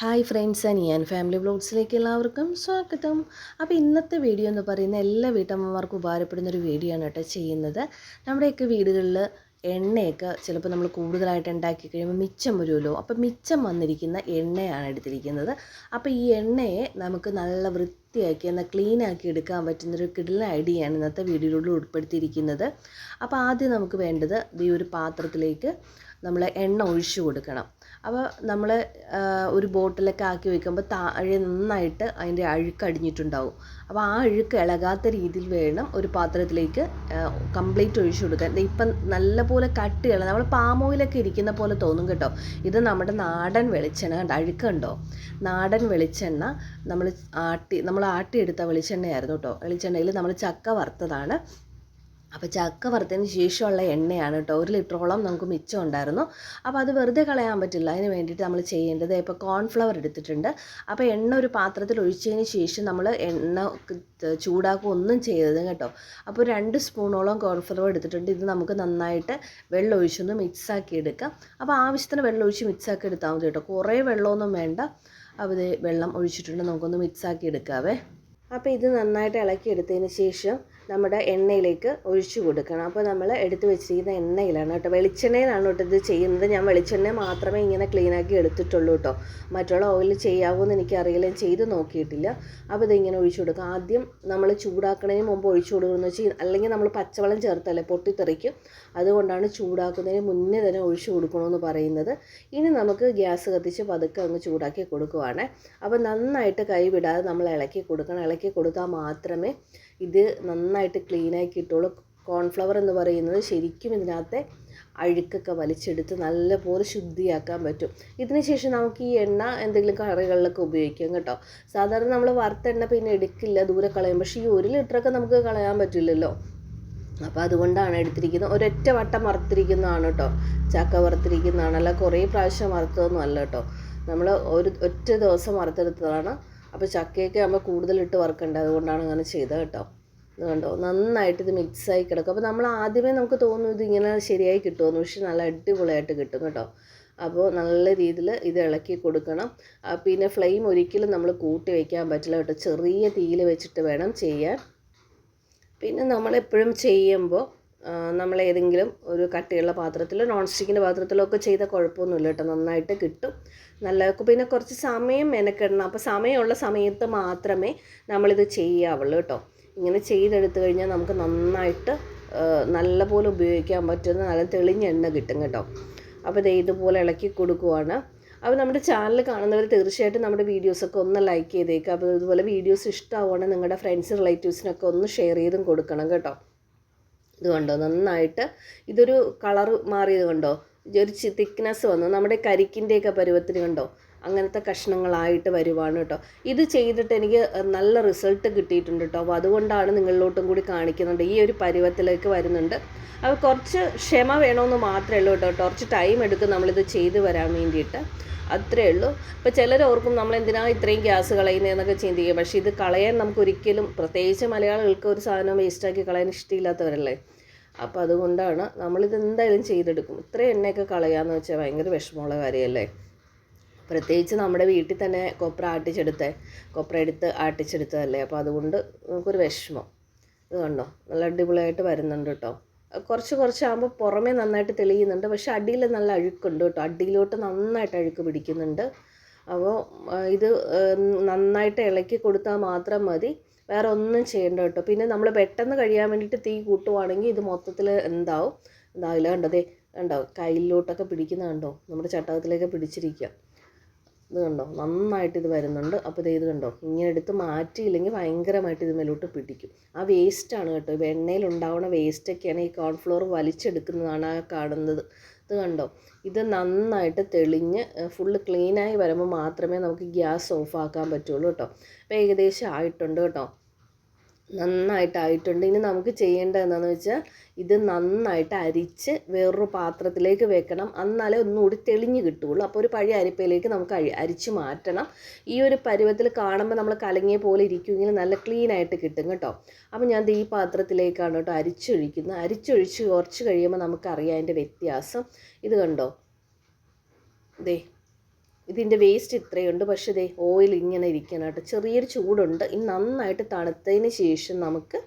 Hi friends ഞാൻ family വ്ലോഗ്സിലേക്ക് എല്ലാവർക്കും സ്വാഗതം. അപ്പോൾ ഇന്നത്തെ വീഡിയോ എന്ന് പറയുന്ന എല്ലാ വീട്ടമ്മമാർക്കും ഉപകാരപ്പെടുന്ന ഒരു വീഡിയോ ആണ് കേട്ടോ ചെയ്യുന്നത്. നമ്മുടെയൊക്കെ വീടുകളിൽ എണ്ണയൊക്കെ ചിലപ്പോൾ നമ്മൾ കൂടുതലായിട്ട് ഉണ്ടാക്കി കഴിയുമ്പോൾ മിച്ചം വരുമല്ലോ. അപ്പോൾ മിച്ചം വന്നിരിക്കുന്ന എണ്ണയാണ് എടുത്തിരിക്കുന്നത്. അപ്പോൾ ഈ എണ്ണയെ നമുക്ക് നല്ല വൃത്തിയാക്കി എന്നാൽ ക്ലീൻ ആക്കി എടുക്കാൻ പറ്റുന്നൊരു കിടല ഐഡിയയാണ് ഇന്നത്തെ വീഡിയോയിലൂടെ ഉൾപ്പെടുത്തിയിരിക്കുന്നത്. അപ്പോൾ ആദ്യം നമുക്ക് വേണ്ടത് ഈ ഒരു പാത്രത്തിലേക്ക് നമ്മൾ എണ്ണ ഒഴിച്ചു കൊടുക്കണം. അപ്പോൾ നമ്മൾ ഒരു ബോട്ടിലൊക്കെ ആക്കി വയ്ക്കുമ്പോൾ താഴെ നന്നായിട്ട് അതിന്റെ അഴുക്ക് അടിഞ്ഞിട്ടുണ്ടാവും. അപ്പോൾ ആ അഴുക്ക് ഇളകാത്ത രീതിയിൽ വേണം ഒരു പാത്രത്തിലേക്ക് കംപ്ലീറ്റ് ഒഴിച്ചു കൊടുക്കാൻ. ഇപ്പം നല്ലപോലെ കട്ടിയുള്ള നമ്മൾ പാം ഓയിലൊക്കെ ഇരിക്കുന്ന പോലെ തോന്നും കേട്ടോ. ഇത് നമ്മുടെ നാടൻ വെളിച്ചെണ്ണ കണ്ടോ? അഴുക്കുണ്ടോ നാടൻ വെളിച്ചെണ്ണ നമ്മൾ ആട്ടി നമ്മൾ ആട്ടിയെടുത്ത വെളിച്ചെണ്ണയായിരുന്നു കേട്ടോ. വെളിച്ചെണ്ണയിൽ നമ്മൾ ചക്ക വറുത്തതാണ്. അപ്പോൾ ചക്ക വറുത്തതിന് ശേഷമുള്ള എണ്ണയാണ് കേട്ടോ. ഒരു ലിറ്ററോളം നമുക്ക് മിച്ചം ഉണ്ടായിരുന്നു. അപ്പോൾ അത് വെറുതെ കളയാൻ പറ്റില്ല. അതിന് വേണ്ടിയിട്ട് നമ്മൾ ചെയ്യേണ്ടത് ഇപ്പോൾ കോൺഫ്ലവർ എടുത്തിട്ടുണ്ട്. അപ്പോൾ എണ്ണ ഒരു പാത്രത്തിൽ ഒഴിച്ചതിന് ശേഷം നമ്മൾ എണ്ണ ചൂടാക്കുക ഒന്നും ചെയ്തത് കേട്ടോ. അപ്പോൾ രണ്ട് സ്പൂണോളം കോൺഫ്ലവർ എടുത്തിട്ടുണ്ട്. ഇത് നമുക്ക് നന്നായിട്ട് വെള്ളം ഒഴിച്ചൊന്ന് മിക്സാക്കി എടുക്കാം. അപ്പോൾ ആവശ്യത്തിന് വെള്ളം ഒഴിച്ച് മിക്സാക്കി എടുത്താൽ മതി കേട്ടോ. കുറേ വെള്ളമൊന്നും വേണ്ട. ഇത് വെള്ളം ഒഴിച്ചിട്ടുണ്ട്. നമുക്കൊന്ന് മിക്സാക്കി എടുക്കാവേ. അപ്പോൾ ഇത് നന്നായിട്ട് ഇളക്കി എടുത്തതിന് ശേഷം നമ്മുടെ എണ്ണയിലേക്ക് ഒഴിച്ചു കൊടുക്കണം. അപ്പോൾ നമ്മൾ എടുത്ത് വെച്ചിരിക്കുന്ന എണ്ണയിലാണ് കേട്ടോ. വെളിച്ചെണ്ണയിലാണ് കേട്ടോ ഇത് ചെയ്യുന്നത്. ഞാൻ വെളിച്ചെണ്ണ മാത്രമേ ഇങ്ങനെ ക്ലീനാക്കി എടുത്തിട്ടുള്ളൂ കേട്ടോ. മറ്റുള്ള ഓയിൽ ചെയ്യാവൂ എന്ന് എനിക്കറിയില്ല. ചെയ്ത് നോക്കിയിട്ടില്ല. അപ്പോൾ ഇതിങ്ങനെ ഒഴിച്ചു കൊടുക്കുക ആദ്യം നമ്മൾ ചൂടാക്കുന്നതിന് മുമ്പ് ഒഴിച്ചു കൊടുക്കുന്നത് വെച്ചാൽ അല്ലെങ്കിൽ നമ്മൾ പച്ചവെള്ളം ചേർത്തല്ലേ പൊട്ടിത്തെറിക്കും. അതുകൊണ്ടാണ് ചൂടാക്കുന്നതിന് മുന്നേ തന്നെ ഒഴിച്ചു കൊടുക്കണമെന്ന് പറയുന്നത്. ഇനി നമുക്ക് ഗ്യാസ് കത്തിച്ച് പതുക്കെ അങ്ങ് ചൂടാക്കി കൊടുക്കുവാണ്. അപ്പോൾ നന്നായിട്ട് കൈവിടാതെ നമ്മൾ ഇളക്കി കൊടുക്കണം. ഇളക്കി കൊടുത്താൽ മാത്രമേ ഇത് നന്നായിട്ട് ക്ലീനാക്കി ഇട്ടോളൂ. കോൺഫ്ലവർ എന്ന് പറയുന്നത് ശരിക്കും ഇതിനകത്തെ അഴുക്കൊക്കെ വലിച്ചെടുത്ത് നല്ലപോലെ ശുദ്ധിയാക്കാൻ പറ്റും. ഇതിന് ശേഷം നമുക്ക് ഈ എണ്ണ എന്തെങ്കിലും കറികളിലൊക്കെ ഉപയോഗിക്കാം കേട്ടോ. സാധാരണ നമ്മൾ വറുത്ത എണ്ണ പിന്നെ എടുക്കില്ല ദൂരെ കളയും. പക്ഷേ ഈ ഒരു ലിറ്ററൊക്കെ നമുക്ക് കളയാൻ പറ്റില്ലല്ലോ. അപ്പോൾ അതുകൊണ്ടാണ് എടുത്തിരിക്കുന്നത്. ഒരൊറ്റ വട്ടം വറുത്തിരിക്കുന്നതാണ് കേട്ടോ. ചക്ക വറുത്തിരിക്കുന്നതാണ്. അല്ല കുറേ പ്രാവശ്യം വറുത്തതൊന്നും അല്ല കേട്ടോ. നമ്മൾ ഒരു ഒറ്റ ദിവസം വറുത്തെടുത്തതാണ്. അപ്പോൾ ചക്കയൊക്കെ ആകുമ്പോൾ കൂടുതലിട്ട് വറുക്കേണ്ടത് അതുകൊണ്ടാണ് അങ്ങനെ ചെയ്തത് കേട്ടോ. കണ്ടോ? നന്നായിട്ട് ഇത് മിക്സായി കിടക്കും. അപ്പോൾ നമ്മൾ ആദ്യമേ നമുക്ക് തോന്നും ഇത് ഇങ്ങനെ ശരിയായി കിട്ടുമെന്ന് പക്ഷെ നല്ല അടിപൊളിയായിട്ട് കിട്ടും കേട്ടോ. അപ്പോൾ നല്ല രീതിയിൽ ഇത് ഇളക്കി കൊടുക്കണം. പിന്നെ ഫ്ലെയിം ഒരിക്കലും നമ്മൾ കൂട്ടി വയ്ക്കാൻ പറ്റില്ല കേട്ടോ. ചെറിയ തീയിൽ വെച്ചിട്ട് വേണം ചെയ്യാൻ. പിന്നെ നമ്മളെപ്പോഴും ചെയ്യുമ്പോൾ നമ്മൾ ഏതെങ്കിലും ഒരു കട്ടിയുള്ള പാത്രത്തിലോ നോൺ സ്റ്റിക്കിന്റെ പാത്രത്തിലോ ഒക്കെ ചെയ്താൽ കുഴപ്പമൊന്നുമില്ല കേട്ടോ. നന്നായിട്ട് കിട്ടും. നല്ല പിന്നെ കുറച്ച് സമയം മെനക്കെടണം. അപ്പോൾ സമയമുള്ള സമയത്ത് മാത്രമേ നമ്മളിത് ചെയ്യാവുള്ളൂ കേട്ടോ. ഇങ്ങനെ ചെയ്തെടുത്തു കഴിഞ്ഞാൽ നമുക്ക് നന്നായിട്ട് നല്ലപോലെ ഉപയോഗിക്കാൻ പറ്റുന്ന നല്ല തെളിഞ്ഞ എണ്ണ കിട്ടും കേട്ടോ. അപ്പോൾ ഇത് ഇതുപോലെ ഇളക്കി കൊടുക്കുവാണ്. അപ്പോൾ നമ്മുടെ ചാനൽ കാണുന്നവർ തീർച്ചയായിട്ടും നമ്മുടെ വീഡിയോസൊക്കെ ഒന്ന് ലൈക്ക് ചെയ്തേക്കുക അപ്പോൾ ഇതുപോലെ വീഡിയോസ് ഇഷ്ടമാവുകയാണെങ്കിൽ നിങ്ങളുടെ ഫ്രണ്ട്സ് റിലേറ്റീവ്സിനൊക്കെ ഒന്ന് ഷെയർ ചെയ്തും കൊടുക്കണം കേട്ടോ. ഇത് കണ്ടോ? നന്നായിട്ട് ഇതൊരു കളറ് മാറിയത് കണ്ടോ? ഒരു തിക്നെസ് വന്നു. നമ്മുടെ കരിക്കിന്റെയൊക്കെ പരുവത്തിന് കണ്ടോ? അങ്ങനത്തെ കഷ്ണങ്ങളായിട്ട് വരുവാണ് കേട്ടോ. ഇത് ചെയ്തിട്ട് എനിക്ക് നല്ല റിസൾട്ട് കിട്ടിയിട്ടുണ്ട് കേട്ടോ. അപ്പോൾ അതുകൊണ്ടാണ് നിങ്ങളിലോട്ടും കൂടി കാണിക്കുന്നുണ്ട്. ഈ ഒരു പരുവത്തിലേക്ക് വരുന്നുണ്ട്. അപ്പോൾ കുറച്ച് ക്ഷമ വേണമെന്ന് മാത്രമേ ഉള്ളൂ കേട്ടോ. കുറച്ച് ടൈം എടുക്കും നമ്മളിത് ചെയ്തു വരാൻ വേണ്ടിയിട്ട്. അത്രേ ഉള്ളൂ. ഇപ്പോൾ ചിലരോർക്കും നമ്മൾ എന്തിനാണ് ഇത്രയും ഗ്യാസ് കളയുന്നതെന്നൊക്കെ ചിന്തിക്കുക പക്ഷേ ഇത് കളയാൻ നമുക്ക് ഒരിക്കലും പ്രത്യേകിച്ച് മലയാളികൾക്ക് ഒരു സാധനം വേസ്റ്റാക്കി കളയാൻ ഇഷ്ടമില്ലാത്തവരല്ലേ? അപ്പോൾ അതുകൊണ്ടാണ് നമ്മളിത് എന്തായാലും ചെയ്തെടുക്കും. ഇത്രയും എണ്ണയൊക്കെ കളയാന്ന് വെച്ചാൽ ഭയങ്കര വിഷമമുള്ള കാര്യമല്ലേ? പ്രത്യേകിച്ച് നമ്മുടെ വീട്ടിൽ തന്നെ കൊപ്ര ആട്ടിച്ചെടുത്തേ. കൊപ്ര എടുത്ത് ആട്ടിച്ചെടുത്തതല്ലേ. അപ്പോൾ അതുകൊണ്ട് നമുക്കൊരു വിഷമം. ഇത് കണ്ടോ? നല്ല അടിപൊളിയായിട്ട് വരുന്നുണ്ട് കേട്ടോ. കുറച്ച് കുറച്ചാകുമ്പോൾ പുറമേ നന്നായിട്ട് തെളിയുന്നുണ്ട്. പക്ഷേ അടിയിൽ നല്ല അഴുക്കുണ്ട് കേട്ടോ. അടിയിലോട്ട് നന്നായിട്ട് അഴുക്ക് പിടിക്കുന്നുണ്ട്. അപ്പോൾ ഇത് നന്നായിട്ട് ഇളക്കി കൊടുത്താൽ മാത്രം മതി. വേറെ ഒന്നും ചെയ്യേണ്ട കേട്ടോ. പിന്നെ നമ്മൾ പെട്ടെന്ന് കഴിയാൻ വേണ്ടിയിട്ട് തീ കൂട്ടുവാണെങ്കിൽ ഇത് മൊത്തത്തിൽ എന്താവും? എന്താവില്ല കണ്ടതേ കണ്ടോ? കയ്യിലോട്ടൊക്കെ പിടിക്കുന്ന കണ്ടോ? നമ്മുടെ ചട്ടകത്തിലേക്ക് പിടിച്ചിരിക്കുക. ഇത് കണ്ടോ? നന്നായിട്ട് ഇത് വരുന്നുണ്ട്. അപ്പോൾ ഇത് ഇത് കണ്ടോ? ഇങ്ങനെ എടുത്ത് മാറ്റിയില്ലെങ്കിൽ ഭയങ്കരമായിട്ട് ഇത് മേലോട്ട് പിടിക്കും. ആ വേസ്റ്റാണ് കേട്ടോ. എണ്ണയിൽ ഉണ്ടാവുന്ന വേസ്റ്റൊക്കെയാണ് ഈ കോൺഫ്ലോർ വലിച്ചെടുക്കുന്നതാണ് ആ കാണുന്നത്. ഇത് കണ്ടോ? ഇത് നന്നായിട്ട് തെളിഞ്ഞ് ഫുള്ള് ക്ലീനായി വരുമ്പോൾ മാത്രമേ നമുക്ക് ഗ്യാസ് ഓഫ് ആക്കാൻ പറ്റുള്ളൂ കേട്ടോ. അപ്പോൾ ഏകദേശം ആയിട്ടുണ്ട് കേട്ടോ. നന്നായിട്ടായിട്ടുണ്ട്. ഇനി നമുക്ക് ചെയ്യേണ്ടത് എന്താണെന്ന് വെച്ചാൽ ഇത് നന്നായിട്ട് അരിച്ച് വേറൊരു പാത്രത്തിലേക്ക് വെക്കണം. എന്നാലേ ഒന്നുകൂടി തെളിഞ്ഞ് കിട്ടുകയുള്ളൂ. അപ്പോൾ ഒരു പഴയ അരിപ്പയിലേക്ക് നമുക്ക് അരി അരിച്ച് മാറ്റണം. ഈ ഒരു പരുവത്തിൽ കാണുമ്പോൾ നമ്മൾ കലങ്ങിയ പോലെ ഇരിക്കുമെങ്കിൽ നല്ല ക്ലീൻ ആയിട്ട് കിട്ടും കേട്ടോ. അപ്പോൾ ഞാൻ ഈ പാത്രത്തിലേക്കാണ് കേട്ടോ അരിച്ചൊഴിക്കുന്നത്. അരിച്ചൊഴിച്ച് കുറച്ച് കഴിയുമ്പോൾ നമുക്കറിയാം അതിന്റെ വ്യത്യാസം. ഇത് കണ്ടോ? ദേ ഇതിന്റെ വേസ്റ്റ് ഇത്രയുണ്ട്. പക്ഷേ ഇതേ ഓയിൽ ഇങ്ങനെ ഇരിക്കണം കേട്ടോ. ചെറിയൊരു ചൂടുണ്ട്. ഇത് നന്നായിട്ട് തണുത്തതിന് ശേഷം നമുക്ക്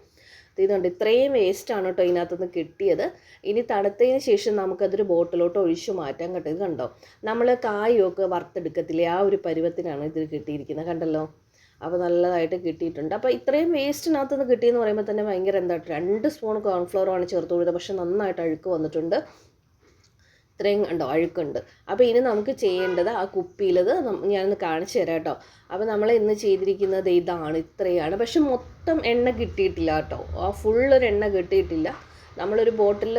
ഇതുണ്ട്. ഇത്രയും വേസ്റ്റാണ് കേട്ടോ ഇതിനകത്തുനിന്ന് കിട്ടിയത്. ഇനി തണുത്തതിന് ശേഷം നമുക്കതൊരു ബോട്ടിലോട്ട് ഒഴിച്ചു മാറ്റാൻ കേട്ടോ. ഇത് കണ്ടോ? നമ്മൾ കായൊക്കെ വറുത്തെടുക്കത്തില്ലേ? ആ ഒരു പരുവത്തിനാണ് ഇതിൽ കിട്ടിയിരിക്കുന്നത്. കണ്ടല്ലോ? അപ്പോൾ നല്ലതായിട്ട് കിട്ടിയിട്ടുണ്ട്. അപ്പോൾ ഇത്രയും വേസ്റ്റിനകത്ത് നിന്ന് കിട്ടിയെന്ന് പറയുമ്പോൾ തന്നെ ഭയങ്കര എന്താ? രണ്ട് സ്പൂൺ കോൺഫ്ലവറാണ് ചേർത്ത് കൊടുത്തത്. പക്ഷേ നന്നായിട്ട് അഴുക്ക് വന്നിട്ടുണ്ട്. ഇത്രയും ഉണ്ടോ അഴുക്കുണ്ട്. അപ്പോൾ ഇനി നമുക്ക് ചെയ്യേണ്ടത് ആ കുപ്പിയിലത് ഞാനൊന്ന് കാണിച്ചു തരാം കേട്ടോ. അപ്പോൾ നമ്മൾ ഇന്ന് ചെയ്തിരിക്കുന്നത് ഇതാണ് ഇത്രയാണ്. പക്ഷെ മൊത്തം എണ്ണ കിട്ടിയിട്ടില്ല കേട്ടോ. ആ ഫുള്ളൊരു എണ്ണ കിട്ടിയിട്ടില്ല. നമ്മളൊരു ബോട്ടിൽ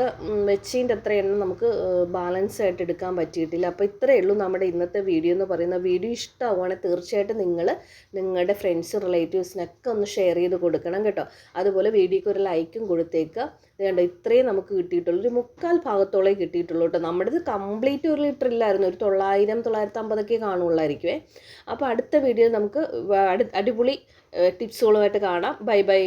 വെച്ചതിന്റെ അത്ര എണ്ണം നമുക്ക് ബാലൻസ് ആയിട്ട് എടുക്കാൻ പറ്റിയിട്ടില്ല. അപ്പോൾ ഇത്രയേ ഉള്ളൂ നമ്മുടെ ഇന്നത്തെ വീഡിയോ എന്ന് പറയുന്ന വീഡിയോ ഇഷ്ടമാവുകയാണെങ്കിൽ തീർച്ചയായിട്ടും നിങ്ങൾ നിങ്ങളുടെ ഫ്രണ്ട്സ് റിലേറ്റീവ്സിനൊക്കെ ഒന്ന് ഷെയർ ചെയ്ത് കൊടുക്കണം കേട്ടോ. അതുപോലെ വീഡിയോക്ക് ഒരു ലൈക്കും കൊടുത്തേക്കുക. വേണ്ട ഇത്രയും നമുക്ക് കിട്ടിയിട്ടുള്ളൂ. ഒരു മുക്കാൽ ഭാഗത്തോളേ കിട്ടിയിട്ടുള്ളൂ കേട്ടോ. നമ്മുടേത് കംപ്ലീറ്റ് ഒരു ലിറ്റർ ഇല്ലായിരുന്നു. ഒരു തൊള്ളായിരം തൊള്ളായിരത്തി അമ്പതൊക്കെ കാണുള്ളായിരിക്കുമേ അപ്പോൾ അടുത്ത വീഡിയോ നമുക്ക് അടിപൊളി ടിപ്സുകളുമായിട്ട് കാണാം. Bye bye